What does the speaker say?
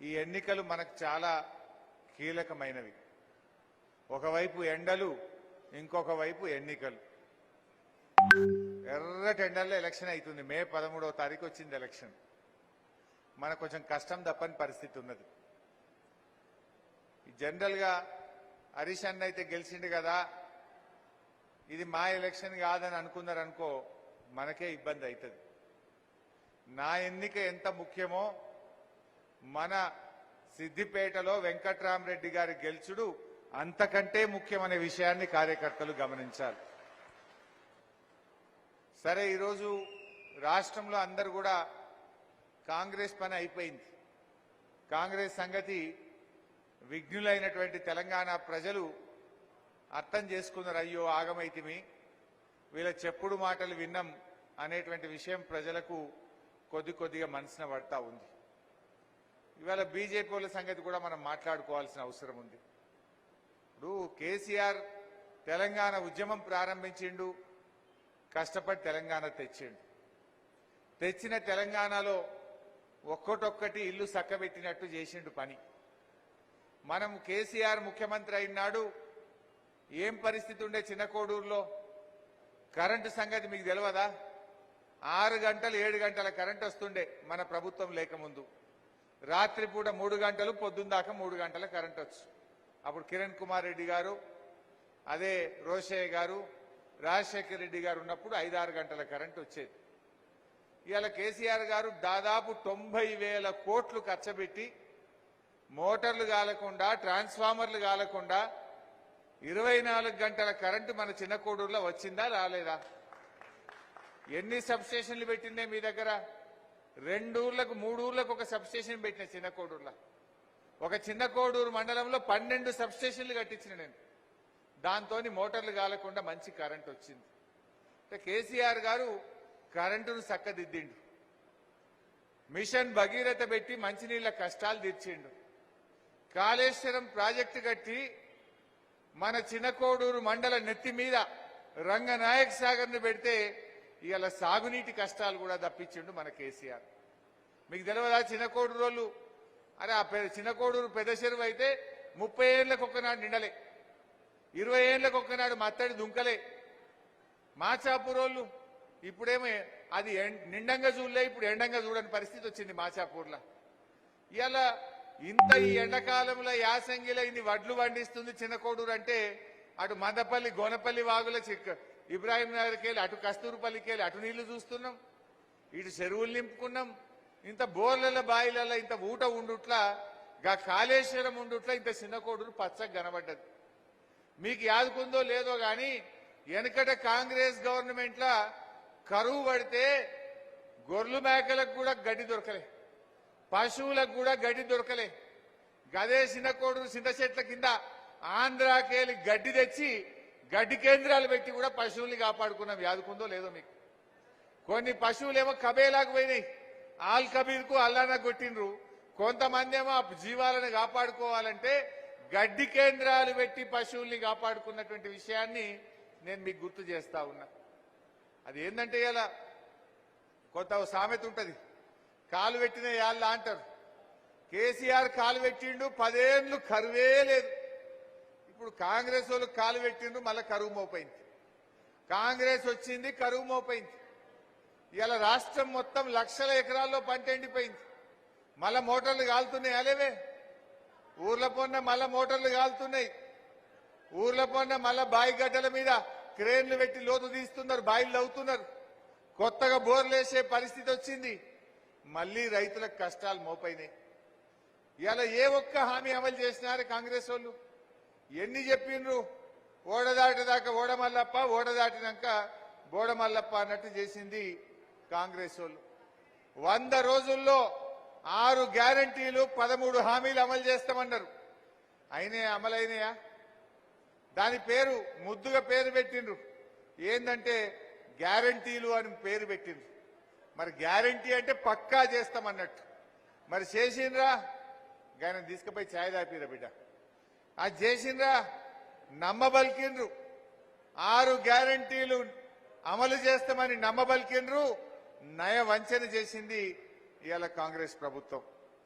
ఈ ఎన్నికలు మనకు చాలా కీలకమైనవి. ఒకవైపు ఎండలు ఇంకొక వైపు ఎన్నికలు. ఎర్రటి ఎండల్లో ఎలక్షన్ అవుతుంది. మే పదమూడవ తారీఖు వచ్చింది ఎలక్షన్. మనకు కొంచెం కష్టం తప్పని పరిస్థితి ఉన్నది. జనరల్గా హరీష్ అన్న అయితే గెలిచిండు కదా ఇది మా ఎలక్షన్ కాదని అనుకున్నారు అనుకో మనకే ఇబ్బంది అవుతుంది. నా ఎన్నిక ఎంత ముఖ్యమో మన సిద్దిపేటలో వెంకట్రామరెడ్డి గారి గెలుచుడు అంతకంటే ముఖ్యమనే విషయాన్ని కార్యకర్తలు గమనించాలి. సరే ఈరోజు రాష్ట్రంలో అందరు కూడా కాంగ్రెస్ పని అయిపోయింది. కాంగ్రెస్ సంగతి విఘ్నులైనటువంటి తెలంగాణ ప్రజలు అర్థం చేసుకున్నారు. అయ్యో ఆగమైతిమి వీళ్ళ చెప్పుడు మాటలు విన్నాం అనేటువంటి విషయం ప్రజలకు కొద్ది కొద్దిగా మనసున పడతా ఉంది. ఇవాళ బీజేపీ వాళ్ళ సంగతి కూడా మనం మాట్లాడుకోవాల్సిన అవసరం ఉంది. ఇప్పుడు కేసీఆర్ తెలంగాణ ఉద్యమం ప్రారంభించిండు కష్టపడి తెలంగాణ తెచ్చిండు. తెచ్చిన తెలంగాణలో ఒక్కటొక్కటి ఇల్లు చక్కబెట్టినట్టు చేసిండు పని. మనం కేసీఆర్ ముఖ్యమంత్రి అయినాడు ఏం పరిస్థితి ఉండే చిన్న కోడూరులో కరెంటు సంగతి మీకు తెలియదా ఆరు గంటలు ఏడు గంటల కరెంట్ వస్తుండే మన ప్రభుత్వం లేకముందు. రాత్రిపూట మూడు గంటలు పొద్దున్న దాకా మూడు గంటల కరెంట్ వచ్చు. అప్పుడు కిరణ్ కుమార్ రెడ్డి గారు అదే రోషయ్య గారు రాజశేఖర రెడ్డి గారు ఉన్నప్పుడు ఐదారు గంటల కరెంట్ వచ్చేది. ఇవాళ కేసీఆర్ గారు దాదాపు తొంభై వేల కోట్లు ఖర్చుపెట్టి మోటార్లు కాలకుండా ట్రాన్స్ఫార్మర్లు కాలకుండా ఇరవై నాలుగు గంటల కరెంటు మన చిన్న కోడూరులో వచ్చిందా రాలేదా? ఎన్ని సబ్స్టేషన్లు పెట్టిందే మీ దగ్గర? రెండు ఊర్లకు మూడు ఊర్లకు ఒక సబ్స్టేషన్ పెట్టిన చిన్న కోడూరులో. ఒక చిన్న కోడూరు మండలంలో పన్నెండు సబ్స్టేషన్లు కట్టించిన నేను. దాంతో మోటార్లు కాలకుండా మంచి కరెంట్ వచ్చింది. అంటే కేసీఆర్ గారు కరెంటును చక్కదిద్దిండు మిషన్ భగీరథ పెట్టి మంచినీళ్ళ కష్టాలు తీర్చిండు. కాళేశ్వరం ప్రాజెక్టు కట్టి మన చిన్నకోడూరు మండల నెత్తి మీద రంగనాయక్ సాగర్ను పెడితే ఇవాళ సాగునీటి కష్టాలు కూడా తప్పించిండు మన కేసీఆర్. మీకు తెలియదా చిన్నకోడూరు వాళ్ళు అరే ఆ పె- చిన్నకోడూరు పెద్ద చెరువు అయితే ముప్పై ఏళ్ళకు ఒక్కనాడు నిండలే. ఇరవై ఏళ్ళకు ఒక్కనాడు మత్తడి దుంకలే. మాచాపూరోళ్ళు ఇప్పుడేమో అది నిండంగా చూడలే ఇప్పుడు ఎండంగా చూడని పరిస్థితి వచ్చింది మాచాపూర్లో. ఇవాళ ఇంత ఈ ఎండాకాలంలో యాసంగిలో ఇన్ని వడ్లు పండిస్తుంది చిన్న కోడూరు అంటే అటు మదపల్లి గోనపల్లి వాగుల చిక్క ఇబ్రాహీం నగర్కి వెళ్ళి అటు కస్తూరుపల్లికి వెళ్ళి అటు నీళ్ళు చూస్తున్నాం. ఇటు చెరువులు నింపుకున్నాం. ఇంత బోర్ల బాయిలలో ఇంత ఊట ఉండుట్లా గా కాళేశ్వరం ఉండుట్లా ఇంత చిన్న కోడూరు పచ్చగా కనబడ్డది. మీకు యాదుకుందో లేదో కానీ వెనకట కాంగ్రెస్ గవర్నమెంట్లా కరువు పడితే గొర్రెలు మేకలకు కూడా గడ్డి దొరకలే. పశువులకు కూడా గడ్డి దొరకలే. గదే చిన్నకోడు చిన్న చెట్ల కింద ఆంధ్రాకేలి గడ్డి తెచ్చి గడ్డి కేంద్రాలు పెట్టి కూడా పశువుల్ని కాపాడుకున్నాం యాదుకుందో లేదో మీకు. కొన్ని పశువులేమో కబేలాకు పోయినాయి. ఆల్ కబీర్కు అల్లాన కొట్టిండ్రు. కొంతమంది ఏమో జీవాలను కాపాడుకోవాలంటే గడ్డి కేంద్రాలు పెట్టి పశువుల్ని కాపాడుకున్నటువంటి విషయాన్ని నేను మీకు గుర్తు చేస్తా ఉన్నా. అది ఏంటంటే ఇలా కొంత సామెత ఉంటుంది. కాలు పెట్టిన యాళ్ళ అంటారు. కేసీఆర్ కాలు పెట్టిండు పదేళ్ళు కరువే లేదు. ఇప్పుడు కాంగ్రెస్ వాళ్ళు కాలు పెట్టిండు మళ్ళీ కరువు మోపైంది. కాంగ్రెస్ వచ్చింది కరువు మోపైంది. ఇలా రాష్ట్రం మొత్తం లక్షల ఎకరాల్లో పంట ఎండిపోయింది. మళ్ళా మోటార్లు కాలుతున్నాయి అలేవే ఊర్ల పొన్న మళ్ళా మోటార్లు కాలుతున్నాయి. ఊర్ల పొన్న మళ్ళా బాయి గడ్డల మీద క్రేన్లు పెట్టి లోతు తీస్తున్నారు బాయిలు అవుతున్నారు. కొత్తగా బోర్లు వేసే పరిస్థితి వచ్చింది. మళ్ళీ రైతులకు కష్టాలు మోపైనాయి. ఇలా ఏ ఒక్క హామీ అమలు చేసినారు కాంగ్రెస్ వాళ్ళు? ఎన్ని చెప్పిండ్రు? ఓడదాటదాకా ఓడమల్లప్ప ఓడదాటినాక బోడమల్లప్ప అన్నట్టు చేసింది కాంగ్రెస్ వాళ్ళు. వంద రోజుల్లో ఆరు గ్యారంటీలు పదమూడు హామీలు అమలు చేస్తామన్నారు. అయినాయా? అమలైనయా? దాని పేరు ముద్దుగా పేరు పెట్టిండ్రు. ఏందంటే గ్యారంటీలు అని పేరు పెట్టిండ్రు. మరి గ్యారంటీ అంటే పక్కా చేస్తామన్నట్టు. మరి చేసిండ్రా? గాయన తీసుకుపోయి ఛాయ్ దాపిరా బిడ్డ. అది చేసిండ్రా. నమ్మబలికిండ్రు. ఆరు గ్యారంటీలు అమలు చేస్తామని నమ్మబలికిండ్రు. నయ వంచన చేసింది ఇవాళ కాంగ్రెస్ ప్రభుత్వం.